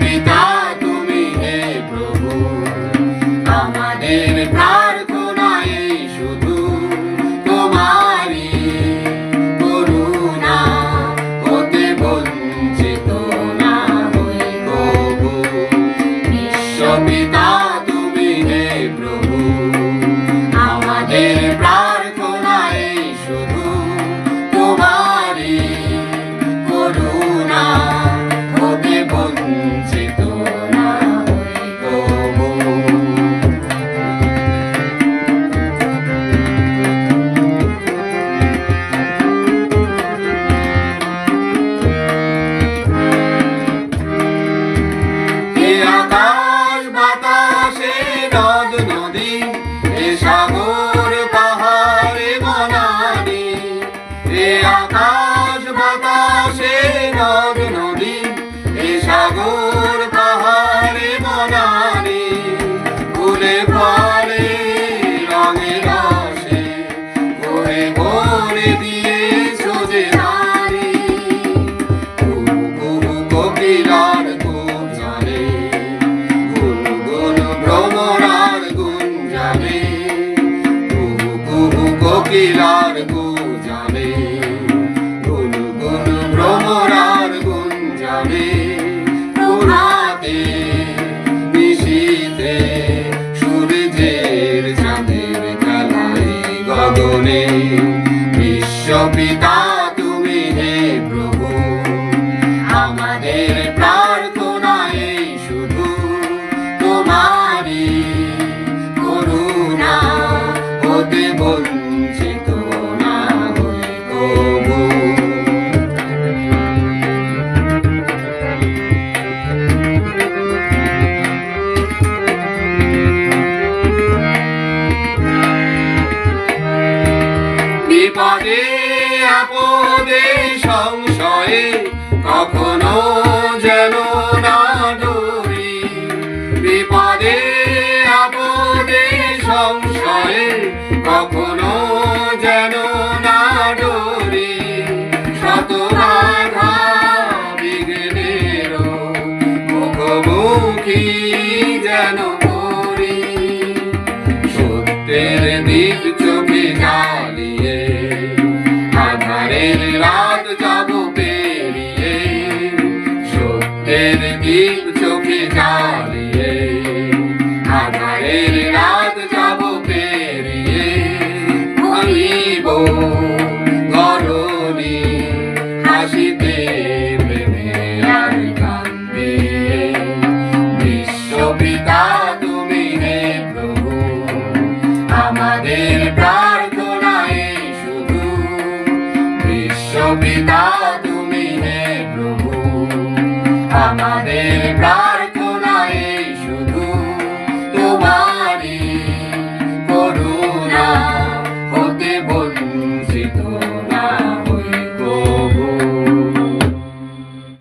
পিতা আকাশ গুঞ্জনে গুন গুন ভ্রমরার গুঞ্জনে পুরাতে নিশীতে সূর্যের চাঁদের খেলায় গগনে বিশ্বপিতা তুমি হে প্রভু, আমাদের প্রার্থনায় শুধু তোমারই করুণা হতে বঞ্চিত বিপদে আপদে সংশয়ে কখনো যেন না ডরি বিপদে আপদে সংশয়ে কখনো যেন না ডরি শত বাধা বিঘ্নের যেন করি। সত্যের দীপ চোখে জ্বালিয়ে আধারের রাত যাব পেরিয়ে, সত্যের দীপ চোখে জ্বালিয়ে আধারের রাত যাব পেরিয়ে ভাঙিব গরনি হাসিতে পিতা তুমি হে প্রভু। আমাদের প্রাণ